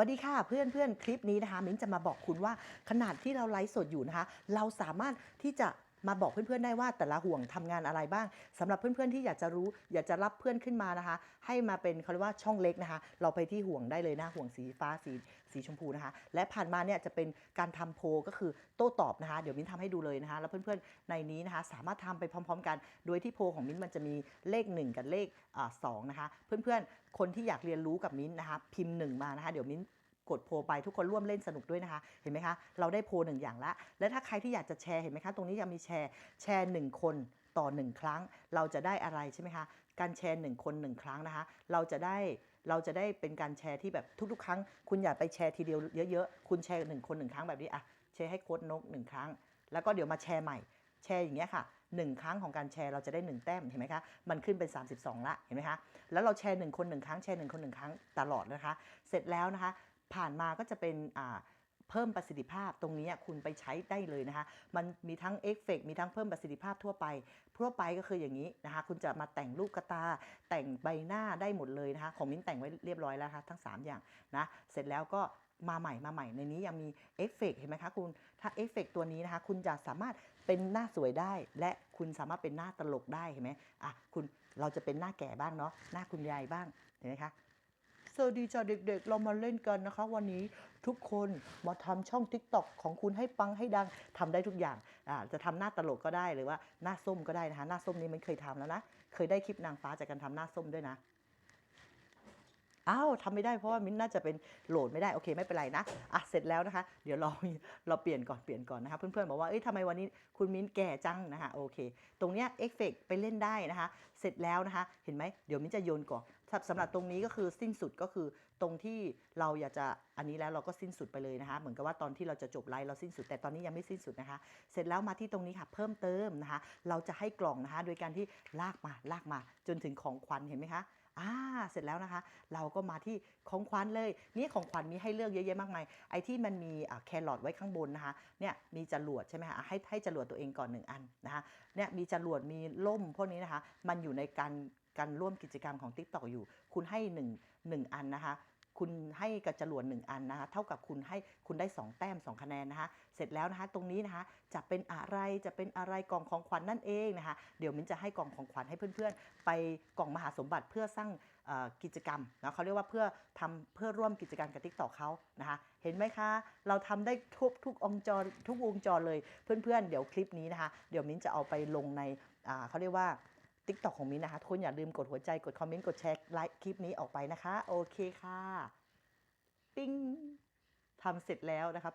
วัสดีค่ะเพื่อนเพื่อนๆคลิปนี้นะคะมิ้นจะมาบอกคุณว่าขนาดที่เราไลฟ์สดอยู่นะคะ เราสามารถที่จะ มาบอกเพื่อนๆได้ว่าแต่ละห่วงทำงานอะไรบ้างสำหรับเพื่อนๆที่อยากจะรู้อยากจะรับเพื่อนขึ้นมานะคะ ให้มาเป็นเขาเรียกว่าช่องเล็กนะคะ เราไปที่ห่วงได้เลยนะห่วงสีฟ้าสีสีชมพูนะคะ และผ่านมาเนี่ยจะเป็นการทำโพก็คือโต้ตอบนะคะ เดี๋ยวมิ้นทำให้ดูเลยนะคะ แล้วเพื่อนๆในนี้นะคะ สามารถทำไปพร้อม ๆ กัน โดยที่โพของมิ้นมันจะมีเลข 1 กับเลขสองนะคะ เพื่อนๆคนที่อยากเรียนรู้กับมิ้นนะคะ พิมพ์ 1 มานะคะ เดี๋ยวมิ้น กดโพลไปทุกคนร่วมเล่นสนุกด้วยนะคะ เห็นไหมคะ เราได้โพลหนึ่งอย่างละ และถ้าใครที่อยากจะแชร์เห็นไหมคะ ตรงนี้ยังมีแชร์แชร์หนึ่งคนต่อหนึ่งครั้ง เราจะได้อะไรใช่ไหมคะ การแชร์หนึ่งคนหนึ่งครั้งนะคะ เราจะได้เราจะได้เป็นการแชร์ที่แบบทุกๆ ครั้ง คุณอย่าไปแชร์ทีเดียวเยอะๆ คุณแชร์หนึ่งคนหนึ่งครั้งแบบนี้อะแชร์ให้โค้ดนกหนึ่งครั้ง แล้วก็เดี๋ยวมาแชร์ใหม่แชร์อย่างเงี้ยค่ะหนึ่งครั้งของการแชร์เราจะได้หนึ่งแต้มเห็นไหมคะ มันขึ้นเป็น 32 ละเห็นไหมคะ แล้วเราแชร์หนึ่งคนหนึ่งครั้งแชร์หนึ่งคนหนึ่งครั้งตลอดนะคะ เสร็จแล้วนะคะ ผ่านมาก็จะเป็นเพิ่มประสิทธิภาพตรงนี้คุณไปใช้ได้เลยนะคะ มันมีทั้งเอฟเฟกมีทั้งเพิ่มประสิทธิภาพทั่วไป ทั่วไปก็คืออย่างนี้นะคะ คุณจะมาแต่งรูปกระตา แต่งใบหน้าได้หมดเลยนะคะ ของมิ้นแต่งไว้เรียบร้อยแล้วนะคะทั้ง 3 อย่างนะ เสร็จแล้วก็มาใหม่มาใหม่ในนี้ยังมีเอฟเฟกเห็นไหมคะคุณ ถ้าเอฟเฟกตัวนี้นะคะ คุณจะสามารถเป็นหน้าสวยได้ และคุณสามารถเป็นหน้าตลกได้เห็นไหมอะคุณเราจะเป็นหน้าแก่บ้างเนาะหน้าคุณยายบ้างเห็นไหมคะ สวัสดีจ้าเด็กๆ เรามาเล่นกันนะคะ วันนี้ทุกคนมาทำช่อง t ิ k t o k ของคุณให้ปังให้ดังทำได้ทุกอย่างอ่าจะทำหน้าตลกก็ได้หรือว่าหน้าส้มก็ได้นะคะหน้าส้มนี้มันเคยทำแล้วนะ เคยได้คลิปนางฟ้าจากการทำหน้าส้มด้วยนะ อ้าวทำไม่ได้เพราะว่ามิ้นน่าจะเป็นโหลดไม่ได้โอเคไม่เป็นไรนะอะเสร็จแล้วนะคะ เดี๋ยวเราเราเปลี่ยนก่อนเปลี่ยนก่อนนะคะเพื่อนๆบอกว่าเอ้ยทำไมวันนี้คุณมิ้นแก่จังนะคะโอเค ตรงเนี้ยเอฟเฟกไปเล่นได้นะคะ เสร็จแล้วนะคะ เห็นไหมเดี๋ยวมิ้นจะโยนก่อนสำหรับตรงนี้ก็คือสิ้นสุดก็คือตรงที่เราอยากจะอันนี้แล้วเราก็สิ้นสุดไปเลยนะคะ เหมือนกับว่าตอนที่เราจะจบไลฟ์เราสิ้นสุดแต่ตอนนี้ยังไม่สิ้นสุดนะคะ เสร็จแล้วมาที่ตรงนี้ค่ะเพิ่มเติมนะคะ เราจะให้กล่องนะคะ โดยการที่ลากมาลากมาจนถึงของขวัญเห็นไหมคะ อ่าเสร็จแล้วนะคะ เราก็มาที่ของขวัญเลย นี่ของขวัญมีให้เลือกเยอะแยะมากมายไอ้ที่มันมีแครอทไว้ข้างบนนะคะเนี่ยมีจรวดใช่ไหมคะให้ให้จรวดตัวเองก่อนหนึ่งอันนะคะเนี่ยมีจรวดมีล่มพวกนี้นะคะ มันอยู่ในการการร่วมกิจกรรมของ t ิ k t o k อยู่ คุณให้หนึ่งหนึ่งอันนะคะ คุณให้กับจรวด1อันนะคะเท่ากับคุณให้คุณได้ 2 แต้ม 2 คะแนนนะคะเสร็จแล้วนะคะตรงนี้นะคะจะเป็นอะไรจะเป็นอะไรกล่องของขวัญนนั่นเองนะคะเดี๋ยวมิ้นจะให้กล่องของขวัญให้เพื่อนๆ ไปกล่องมหาสมบัติเพื่อสร้างกิจกรรมนะเขาเรียกว่าเพื่อทำเพื่อร่วมกิจกรรมกับทิกตอกเขานะคะเห็นไหมคะ เราทำได้ทุกทุกองจรทุกวงจรเลยเพื่อนๆเดี๋ยวคลิปนี้นะคะเดี๋ยวมิ้นจะเอาไปลงในเขาเรียกว่า ติ๊กต็อกของมิ้นนะคะทุกคนอย่าลืมกดหัวใจกดคอมเมนต์กดแชร์ไลค์คลิปนี้ออกไปนะคะ โอเคค่ะปิ้งทำเสร็จแล้วนะคะ